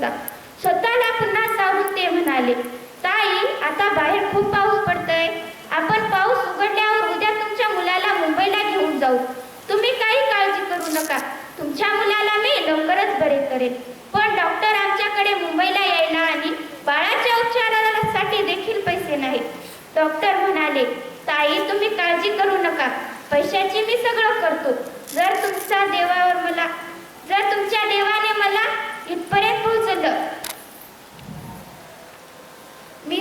होता स्वतःला पुन्हा सावरून ते म्हणाले ताई आता बाहेर खूप पाऊस पडतोय. आपण पाऊस उघडल्यावर उद्या तुमच्या मुलाला मुंबईला घेऊन जाऊ. तुम्ही काही काळजी करू नका. तुमच्या मुलाला मी लवकरच बरे करेन. पण डॉक्टर आमच्याकडे मुंबईला यायला आणि बाळाच्या उपचारासाठी देखील पैसे नाहीत. डॉक्टर म्हणाले ताई तुम्ही काळजी करू नका. पैशाची मी सगळं करतो. जर तुमचा देवावर मला जर तुमच्या देवाने मला इथपर्यंत पोहोचवलं मी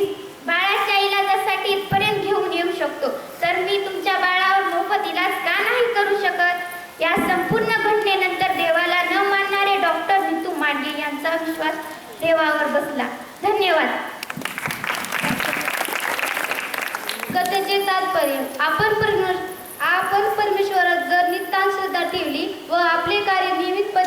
बाळाच्या इलाजासाठी इथपर्यंत घेऊन येऊ शकतो. तर मी तुमच्या बाळावर मोफत इलाज का नाही करू शकत? या संपूर्ण घटनेनंतर देवाला न मानणारे डॉक्टर नीतू मांडे यांचा विश्वास देवावर बसला. धन्यवाद. कथेचे तात्पर्य आपण आपण परमेश्वरात जर नितांत श्रद्धा ठेवली व आपले कार्य नियमितपणे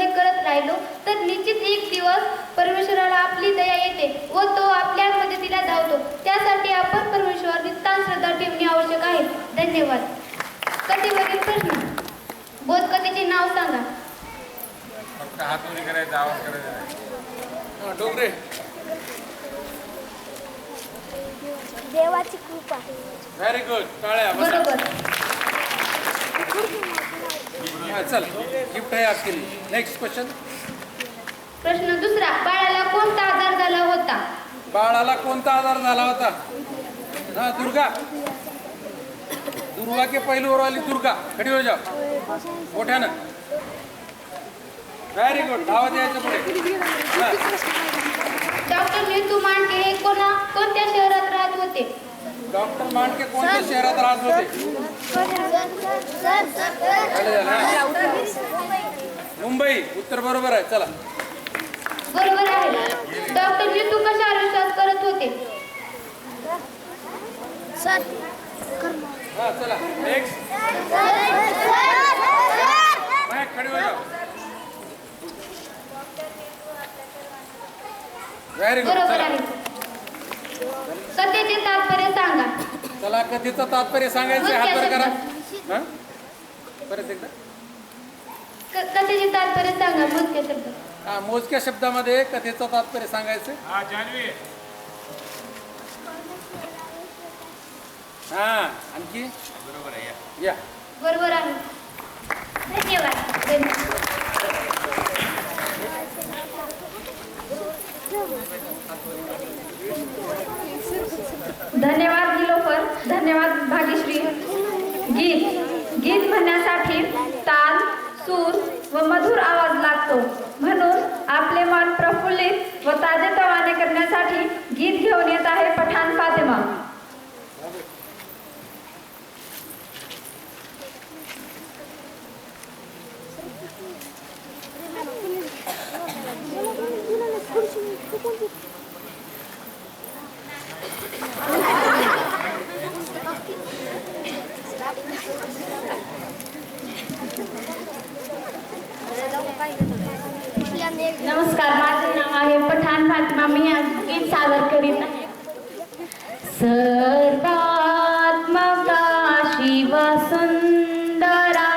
राहिलो तर निश्चित एक दिवस परमेश्वराला आपली दया येते व तो आपल्या मदतीला धावतो. त्यासाठी आपण परमेश्वर नितांत श्रद्धा ठेवणे आवश्यक आहे. धन्यवाद. कथेवरील प्रश्न? बोधकथेचे नाव सांगा. फक्त हात वरी करायचा आवाज करायचा नाही. डोंगरे देवाची कृपा. व्हेरी गुड टाळ्या. बरोबर. हा, चल. गिफ्ट आहे आपके लिए नेक्स्ट क्वेश्चन प्रश्न दुसरा बाळाला कोणता आजार झाला होता? बाळाला कोणता आजार झाला होता? हा दुर्गा. दुर्गा के पहलू वाली दुर्गा. खड़ी हो जाओ मोठ्यानं. व्हेरी गुड धावत यायचं पुढे. हा. डॉक्टर नीतू मांडके हे कोणा कोणत्या शहरात राहत होते? डॉक्टर मांडके कोणत्या शहरात राहत होते. मुंबई उत्तर बरोबर आहे चला. बरोबर आहे. डॉक्टर नीतू कशावर विश्वास करत होते? हा चला. नेक्स्ट महेक खड़ी जाओ व्हेरी गुड बरोबर आहे. कथेचे तात्पर्य कथेचं तात्पर्य सांगायचं हात वर करा. हा? परत एकदा. क- कथेचे तात्पर्य सांगा शब्द हा मोजक्या शब्दामध्ये कथेचं तात्पर्य सांगायचं. हा हा आणखी? बरोबर आहे या. या. बरोबर आहे. धन्यवाद. धन्यवाद धन्यवाद गिलोफर धन्यवाद भाग्यश्री गीत म्हणण्यासाठी ताल सूर व मधुर आवाज लागतो. म्हणून आपले मन प्रफुल्लित व ताजेतवाने करण्यासाठी गीत घेऊन येत आहे पठाण फातिमा नमस्कार माझे नाव आहे बातम्या मी आज सादर करीत आहे. सर्वात्मका शिव सुंदरा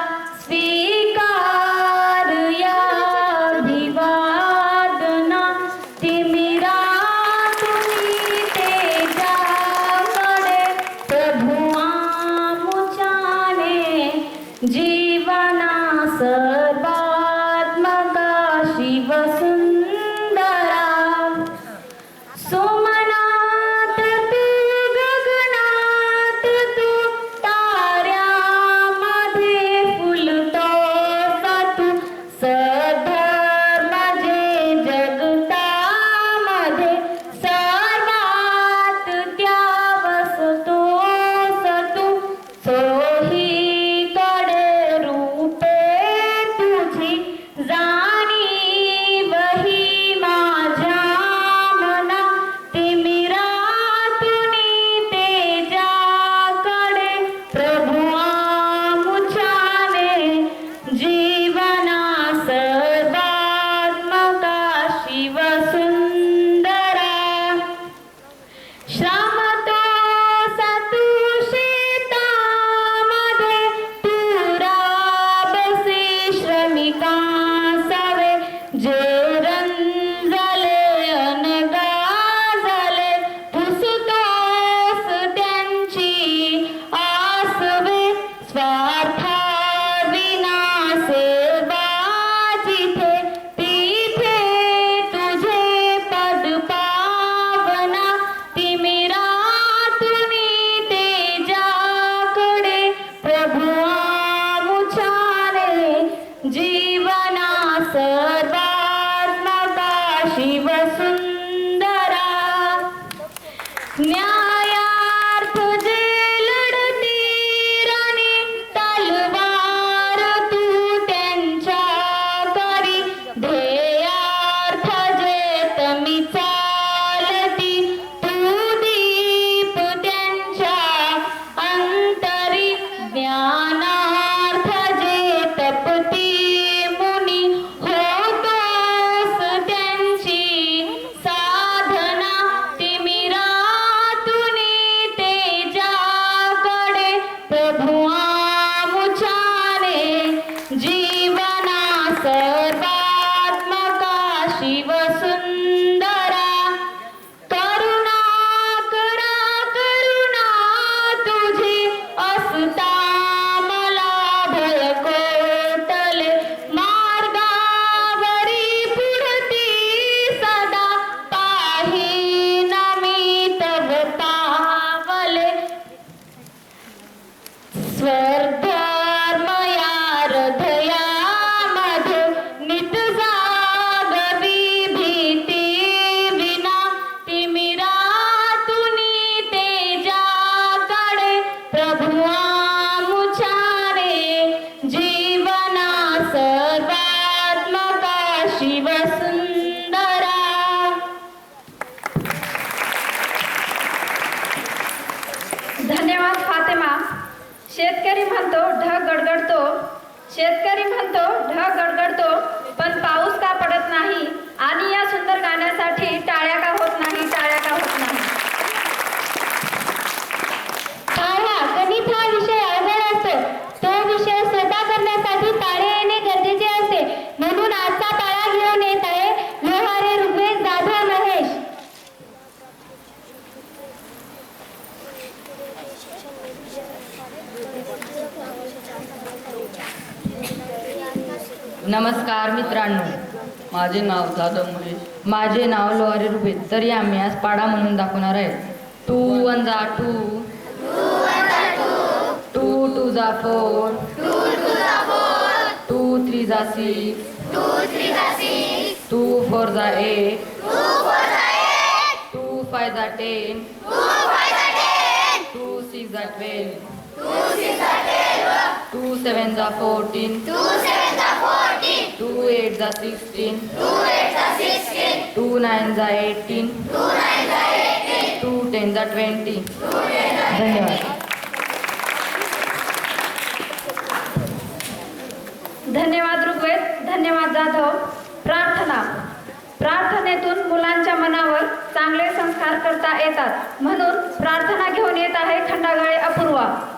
स्वीकार या अभिवादना तिमिरा तुम्ही तेजाकडे प्रभुआ मुचाने जीवना सर्वात्मका धन्यवाद फातेमा. शेतकरी म्हणतो ढग गडगडतो. शेतकरी म्हणतो ढग गडगडतो पण पाऊस का पडत नाही आणि या सुंदर गाण्यासाठी टाळ्या का होत नाही टाळ्या का होत नाही? गणित हा विषय अवघड असतो. तो विषय सोपा करण्यासाठी टाळे येणे गरजेचे असते. म्हणून आता टाळा घेऊन येत आहे लोहारे ऋग्वेद जाधव महेश नमस्कार मित्रांनो. माझे नाव जाधव महेश माझे नाव लोहारी रुपे तरी आम्ही आज पाडा म्हणून दाखवणार आहे. टू वन जा टू टू टू जा फोर. टू थ्री जा सिक्स टू फोर जा एट टू फाय जा टेन टू सिक्स जा ट्वेल्व टू सेवन जा फोर्टीन धन्यवाद. धन्यवाद ऋग्वेद. धन्यवाद जाधव. प्रार्थना. प्रार्थनेतून मुलांच्या मनावर चांगले संस्कार करता येतात. म्हणून प्रार्थना घेऊन येत आहे खंडागळे अपूर्वा.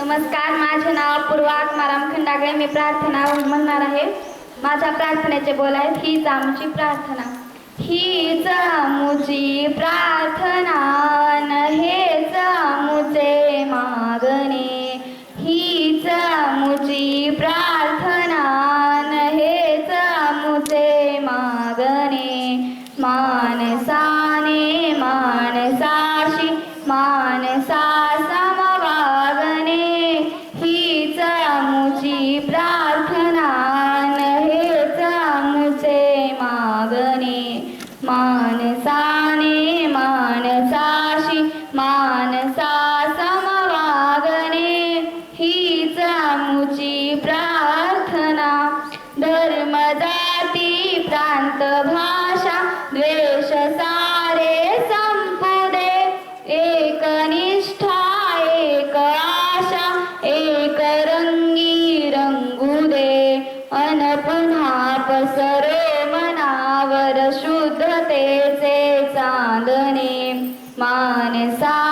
नमस्कार माझे नाव पूर्वा आत्माराम खंडागळे. मी प्रार्थना म्हणणार आहे माझ्या प्रार्थनेचे बोल आहेत हीच आमची प्रार्थना. हीच आमची प्रार्थना हे 三.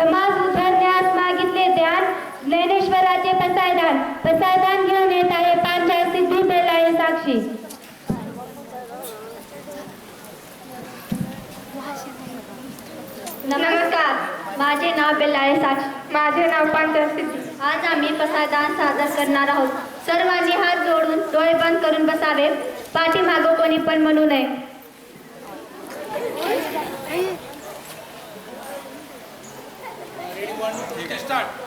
समाज उद्धारण्यास मागितले ध्यान ज्ञानेश्वराचे पसायदान पसायदान घेऊन येत आहे पांचाळ सिद्धी बेलाळे साक्षी. नमस्कार. माझे नाव बेलाळे साक्षी. माझे नाव पांचाळ सिद्धी. आज आम्ही पसायदान सादर करणार आहोत. सर्वांनी हात जोडून डोळे बंद करून बसावे. पाठीमागं कोणी पण म्हणू नये. estar